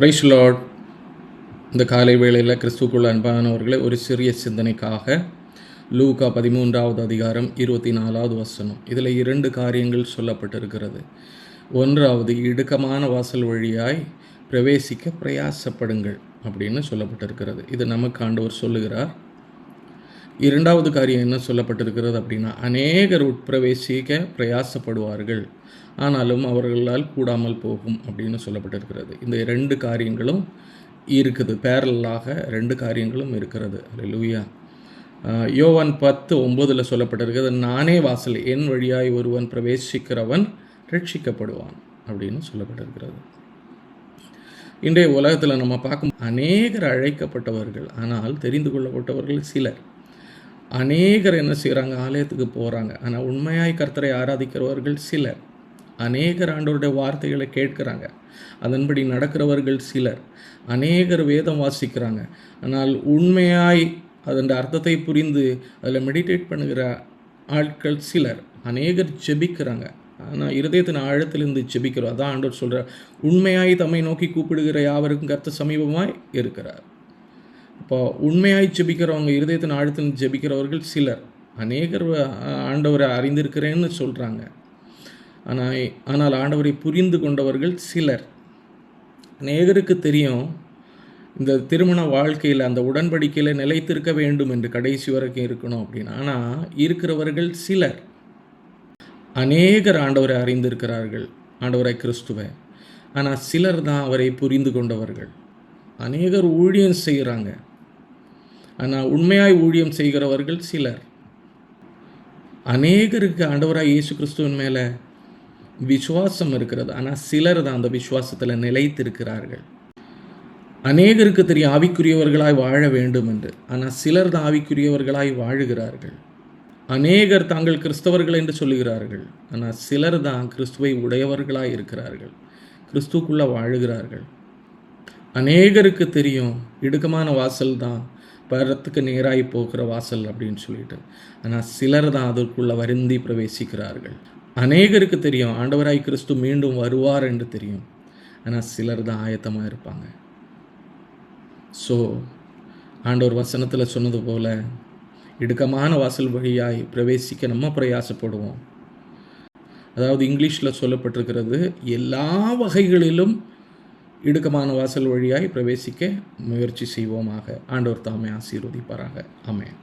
Price Lord. இந்த காலை வேளையில் கிறிஸ்துக்குள் அன்பானவர்களே ஒரு சிறிய சிந்தனைக்காக லூகா பதிமூன்றாவது அதிகாரம் இருபத்தி நாலாவது வசனம். இதில் இரண்டு காரியங்கள் சொல்லப்பட்டிருக்கிறது. ஒன்றாவது இடுக்கமான வாசல் வழியாய் பிரவேசிக்க பிரயாசப்படுங்கள் அப்படின்னு சொல்லப்பட்டிருக்கிறது. இது நமக்கு ஆண்டவர் சொல்லுகிறார். இரண்டாவது காரியம் என்ன சொல்லப்பட்டிருக்கிறது அப்படின்னா அநேகர் உட்பிரவேசிக்க பிரயாசப்படுவார்கள். ஆனாலும் அவர்களால் கூடாமல் போகும் அப்படின்னு சொல்லப்பட்டிருக்கிறது. இந்த ரெண்டு காரியங்களும் இருக்குது. பேரலாக ரெண்டு காரியங்களும் இருக்கிறது. லூயா யோவான் பத்து ஒம்பதில் சொல்லப்பட்டிருக்கிறது நானே வாசல் என் வழியாய் ஒருவன் பிரவேசிக்கிறவன் ரட்சிக்கப்படுவான் அப்படின்னு சொல்லப்பட்டிருக்கிறது. இன்றைய உலகத்தில் நம்ம பார்க்கும் அநேகர் அழைக்கப்பட்டவர்கள் ஆனால் தெரிந்து கொள்ளப்பட்டவர்கள் சிலர். அநேகர் என்ன செய்கிறாங்க ஆலயத்துக்கு போகிறாங்க ஆனால் உண்மையாய் கர்த்தரை ஆராதிக்கிறவர்கள் சிலர். அநேகர் ஆண்டோருடைய வார்த்தைகளை கேட்குறாங்க. அதன்படி நடக்கிறவர்கள் சிலர். அநேகர் வேதம் வாசிக்கிறாங்க. ஆனால் உண்மையாய் அதன் அர்த்தத்தை புரிந்து அதில் மெடிடேட் பண்ணுகிற ஆட்கள் சிலர். அநேகர் ஜெபிக்கிறாங்க. ஆனால் இருதயத்தின் ஆழத்திலிருந்து ஜெபிக்கிறோம். அதான் ஆண்டவர் சொல்கிறார் உண்மையாய் தம்மை நோக்கி கூப்பிடுகிற யாவருக்கும் கர்த்த சமீபமாய் இருக்கிறார். இப்போ உண்மையாய் ஜெபிக்கிறவங்க இருதயத்தின் ஆழத்தில் ஜெபிக்கிறவர்கள் சிலர். அநேகர் ஆண்டவரை அறிந்திருக்கிறேன்னு சொல்கிறாங்க ஆனால் ஆனால் ஆண்டவரை புரிந்து கொண்டவர்கள் சிலர். அநேகருக்கு தெரியும் இந்த திருமண வாழ்க்கையில் அந்த உடன்படிக்கையில் நிலைத்திருக்க வேண்டும் என்று கடைசி வரைக்கும் இருக்கணும் அப்படின்னு. ஆனால் இருக்கிறவர்கள் சிலர். அநேகர் ஆண்டவரை அறிந்திருக்கிறார்கள் ஆண்டவரை கிறிஸ்துவை. ஆனால் சிலர் தான் அவரை புரிந்து கொண்டவர்கள். அநேகர் ஊழியம் செய்கிறாங்க ஆனால் உண்மையாய் ஊழியம் செய்கிறவர்கள் சிலர். அநேகருக்கு ஆண்டவராக இயேசு கிறிஸ்துவின் மேலே விசுவாசம் இருக்கிறது. ஆனால் சிலர் தான் அந்த விசுவாசத்தில் நிலைத்திருக்கிறார்கள். அநேகருக்கு தெரியும் ஆவிக்குரியவர்களாய் வாழ வேண்டும் என்று. ஆனால் சிலர் தான் ஆவிக்குரியவர்களாய் வாழுகிறார்கள். அநேகர் தாங்கள் கிறிஸ்தவர்கள் என்று சொல்லுகிறார்கள். ஆனால் சிலர் தான் கிறிஸ்துவை உடையவர்களாய் இருக்கிறார்கள். கிறிஸ்துக்குள்ளே வாழுகிறார்கள். அநேகருக்கு தெரியும் இடுக்கமான வாசல் தான் பரத்துக்கு நேராகி போகிற வாசல் அப்படின்னு சொல்லிட்டு. ஆனால் சிலர் தான் அதற்குள்ளே வருந்தி பிரவேசிக்கிறார்கள். அநேகருக்கு தெரியும் ஆண்டவராய் கிறிஸ்து மீண்டும் வருவார் என்று தெரியும். ஆனால் சிலர் தான் ஆயத்தமாக இருப்பாங்க. ஸோ ஆண்டவர் வசனத்தில் சொன்னது போல் இடுக்கமான வாசல் வழியாய் பிரவேசிக்க நம்ம பிரயாசப்படுவோம். அதாவது இங்கிலீஷில் சொல்லப்பட்டிருக்கிறது எல்லா வகைகளிலும் இடுக்கமான வாசல் வழியாய் பிரவேசிக்க முயற்சி செய்வோமாக. ஆண்டவர் தாமே ஆசீர்வதிப்பாராக. அமேன்